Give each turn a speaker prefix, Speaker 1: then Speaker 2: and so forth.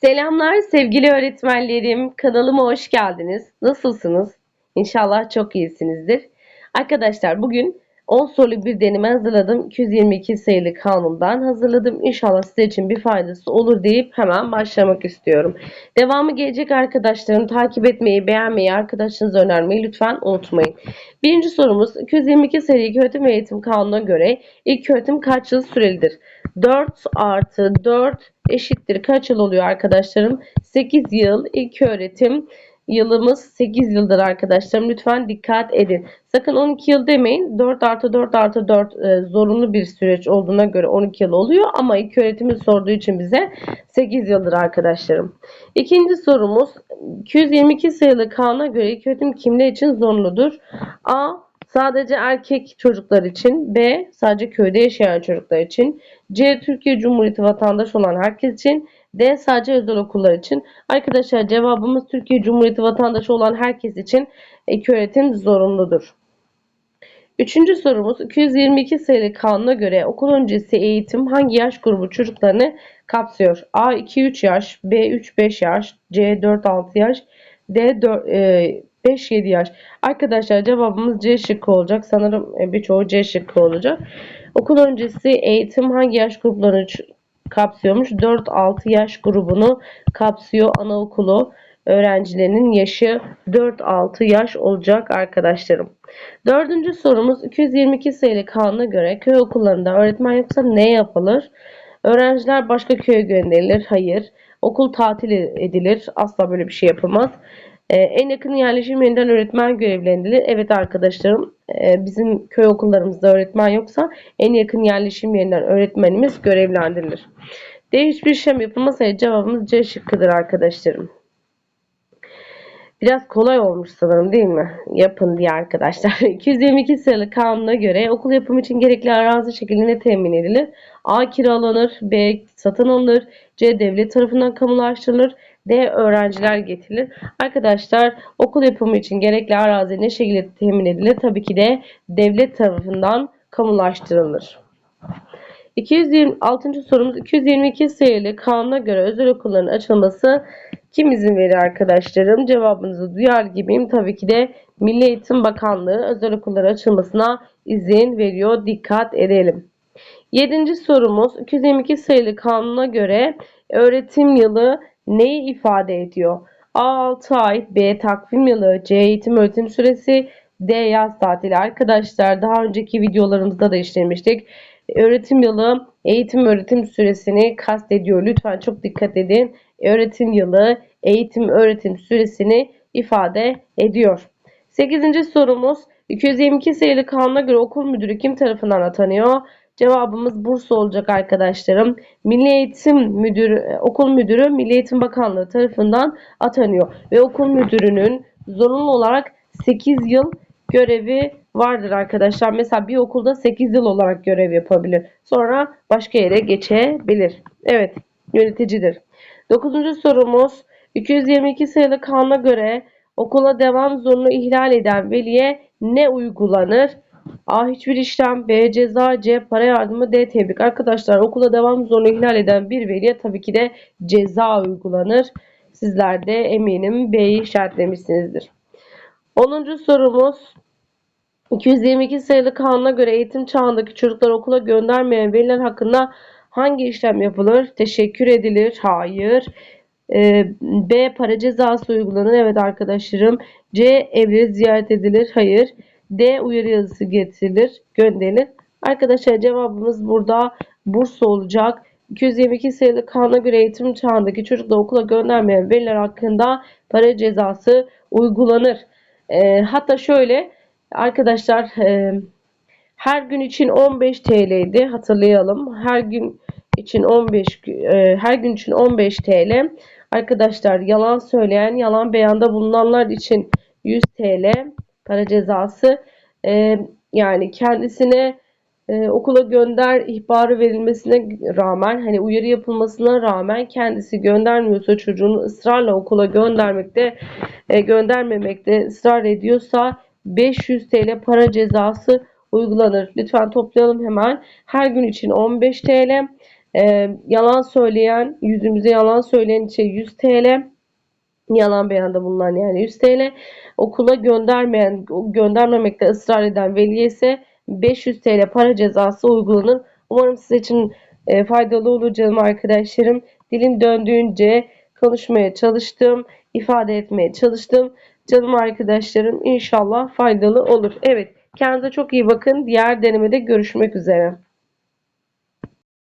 Speaker 1: Selamlar sevgili öğretmenlerim. Kanalıma hoş geldiniz. Nasılsınız? İnşallah çok iyisinizdir. Arkadaşlar bugün 10 soruluk bir deneme hazırladım. 222 sayılı kanundan hazırladım. İnşallah size için bir faydası olur deyip hemen başlamak istiyorum. Devamı gelecek arkadaşlarım takip etmeyi, beğenmeyi, arkadaşlarınıza önermeyi lütfen unutmayın. Birinci sorumuz 222 sayılı ilköğretim eğitim kanununa göre ilköğretim kaç yıl sürelidir? 4 artı 4 eşittir. Kaç yıl oluyor arkadaşlarım? 8 yıl ilk öğretim yılımız 8 yıldır arkadaşlarım. Lütfen dikkat edin. Sakın 12 yıl demeyin. 4 artı 4 artı 4 e, zorunlu bir süreç olduğuna göre 12 yıl oluyor. Ama ilk öğretimi sorduğu için bize 8 yıldır arkadaşlarım. İkinci sorumuz 222 sayılı kanuna göre ilk öğretim kimler için zorunludur? A. Sadece erkek çocuklar için. B. Sadece köyde yaşayan çocuklar için. C. Türkiye Cumhuriyeti vatandaşı olan herkes için. D. Sadece özel okullar için. Arkadaşlar cevabımız Türkiye Cumhuriyeti vatandaşı olan herkes için ilk öğretim zorunludur. Üçüncü sorumuz 222 sayılı kanuna göre okul öncesi eğitim hangi yaş grubu çocuklarını kapsıyor? A 2-3 yaş, B 3-5 yaş, C 4-6 yaş, D 4, e, 5-7 yaş. Arkadaşlar cevabımız C şıkkı olacak. Sanırım e, birçoğu C şıkkı olacak. Okul öncesi eğitim hangi yaş gruplarını kapsıyormuş? 4-6 yaş grubunu kapsıyor anaokulu öğrencilerinin yaşı 4-6 yaş olacak arkadaşlarım. Dördüncü sorumuz 222 sayılı kanuna göre köy okullarında öğretmen yoksa ne yapılır? Öğrenciler başka köye gönderilir. Hayır. Okul tatil edilir. Asla böyle bir şey yapılmaz. Ee, en yakın yerleşim yerinden öğretmen görevlendirilir. Evet arkadaşlarım e, bizim köy okullarımızda öğretmen yoksa en yakın yerleşim yerinden öğretmenimiz görevlendirilir. D hiçbir işlem yapılmasaydı cevabımız C şıkkıdır arkadaşlarım. Biraz kolay olmuş sanırım değil mi? Yapın diye arkadaşlar. 222 sayılı kanuna göre okul yapımı için gerekli arazi şekilde temin edilir? A. Kiralanır. B. Satın alınır. C. Devlet tarafından kamulaştırılır. D. Öğrenciler getirilir. Arkadaşlar okul yapımı için gerekli arazi ne şekilde temin edilir? Tabii ki de devlet tarafından kamulaştırılır. 226. sorumuz 222 sayılı kanuna göre özel okulların açılması kim izin verir arkadaşlarım? Cevabınızı duyar gibiyim. Tabii ki de Milli Eğitim Bakanlığı özel okulların açılmasına izin veriyor. Dikkat edelim. 7. sorumuz 222 sayılı kanuna göre öğretim yılı neyi ifade ediyor? A 6 ay, B takvim yılı, C eğitim öğretim süresi, D yaz tatili. Arkadaşlar daha önceki videolarımızda da işlemiştik. Öğretim yılı eğitim öğretim süresini kastediyor. Lütfen çok dikkat edin. Öğretim yılı eğitim öğretim süresini ifade ediyor. 8. sorumuz 222 sayılı kanuna göre okul müdürü kim tarafından atanıyor? Cevabımız Bursa olacak arkadaşlarım. Milli Eğitim Müdürü, okul müdürü Milli Eğitim Bakanlığı tarafından atanıyor. Ve okul müdürünün zorunlu olarak 8 yıl görevi vardır arkadaşlar. Mesela bir okulda 8 yıl olarak görev yapabilir. Sonra başka yere geçebilir. Evet yöneticidir. 9. sorumuz 222 sayılı kanuna göre okula devam zorunlu ihlal eden veliye ne uygulanır? A. Hiçbir işlem. B. Ceza. C. Para yardımı. D. Tebrik. Arkadaşlar okula devam zorunlu ihlal eden bir veliye tabii ki de ceza uygulanır. Sizler de eminim B'yi işaretlemişsinizdir. 10. sorumuz 222 sayılı kanuna göre eğitim çağındaki çocuklar okula göndermeyen veliler hakkında hangi işlem yapılır? Teşekkür edilir. Hayır. Ee, B. Para cezası uygulanır. Evet arkadaşlarım. C. Evleri ziyaret edilir. Hayır. D. Uyarı yazısı getirilir. Gönderilir. Arkadaşlar cevabımız burada Bursa olacak. 222 sayılı kanuna göre eğitim çağındaki çocuklar okula göndermeyen veliler hakkında para cezası uygulanır. E, hatta şöyle arkadaşlar e, her gün için 15 TL'ydi hatırlayalım. Her gün için 15 e, her gün için 15 TL. Arkadaşlar yalan söyleyen, yalan beyanda bulunanlar için 100 TL para cezası. E, yani kendisine e, okula gönder ihbarı verilmesine rağmen hani uyarı yapılmasına rağmen kendisi göndermiyorsa çocuğunu ısrarla okula göndermekte e, göndermemekte ısrar ediyorsa 500 TL para cezası uygulanır. Lütfen toplayalım hemen. Her gün için 15 TL. Ee, yalan söyleyen, yüzümüze yalan söyleyen için 100 TL. Yalan beyanda bulunan yani 100 TL. Okula göndermeyen, göndermemekte ısrar eden veliye ise 500 TL para cezası uygulanır. Umarım siz için e, faydalı olur arkadaşlarım. Dilim döndüğünce konuşmaya çalıştım, ifade etmeye çalıştım. Canım arkadaşlarım inşallah faydalı olur. Evet, kendinize çok iyi bakın. Diğer denemede görüşmek üzere.